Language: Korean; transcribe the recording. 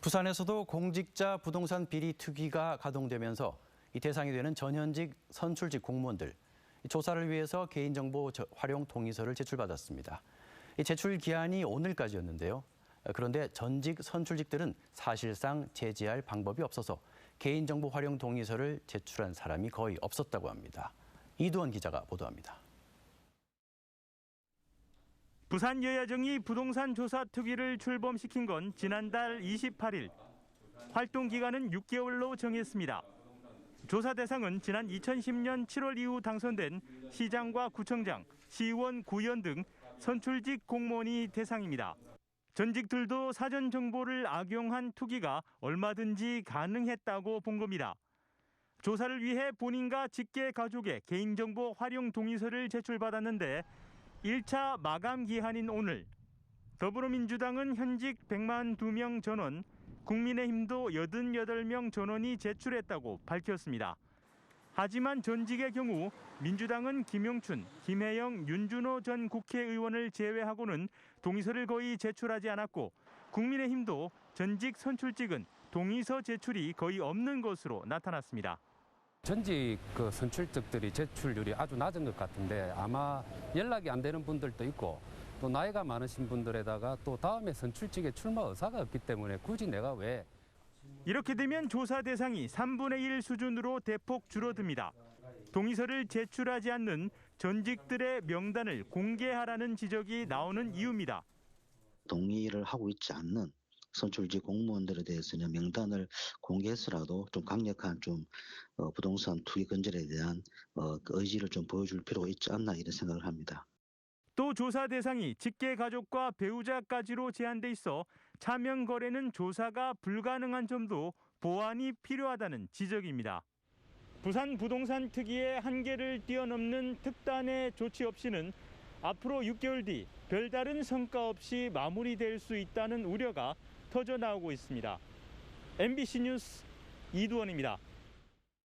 부산에서도 공직자 부동산 비리 특위가 가동되면서 이 대상이 되는 전현직 선출직 공무원들 이 조사를 위해서 개인정보 저- 활용 동의서를 제출받았습니다. 이 제출 기한이 오늘까지였는데요. 그런데 전직 선출직들은 사실상 제지할 방법이 없어서 개인정보 활용 동의서를 제출한 사람이 거의 없었다고 합니다. 이두원 기자가 보도합니다. 부산 여야정이 부동산 조사 특위를 출범시킨 건 지난달 28일. 활동 기간은 6개월로 정했습니다. 조사 대상은 지난 2010년 7월 이후 당선된 시장과 구청장, 시의원, 구의원 등 선출직 공무원이 대상입니다. 전직들도 사전 정보를 악용한 투기가 얼마든지 가능했다고 본 겁니다. 조사를 위해 본인과 직계 가족의 개인정보 활용 동의서를 제출받았는데 1차 마감 기한인 오늘 더불어민주당은 현직 100만 2명 전원, 국민의힘도 88명 전원이 제출했다고 밝혔습니다. 하지만 전직의 경우 민주당은 김용춘, 김혜영, 윤준호 전 국회의원을 제외하고는 동의서를 거의 제출하지 않았고 국민의힘도 전직 선출직은 동의서 제출이 거의 없는 것으로 나타났습니다. 전직 그 선출직들이 제출률이 아주 낮은 것 같은데 아마 연락이 안 되는 분들도 있고 또 나이가 많으신 분들에다가 또 다음에 선출직에 출마 의사가 없기 때문에 굳이 내가 왜 이렇게 되면 조사 대상이 3분의 1 수준으로 대폭 줄어듭니다. 동의서를 제출하지 않는 전직들의 명단을 공개하라는 지적이 나오는 이유입니다. 동의를 하고 있지 않는 선출직 공무원들에 대해서는 명단을 공개해서라도 좀 강력한 좀 어, 부동산 투기 근절에 대한 어, 그 의지를 좀 보여줄 필요가 있지 않나 이런 생각을 합니다. 또 조사 대상이 직계 가족과 배우자까지로 제한돼 있어 차명 거래는 조사가 불가능한 점도 보완이 필요하다는 지적입니다. 부산 부동산 특위의 한계를 뛰어넘는 특단의 조치 없이는 앞으로 6개월 뒤 별다른 성과 없이 마무리될 수 있다는 우려가 터져 나오고 있습니다. MBC 뉴스 이두원입니다.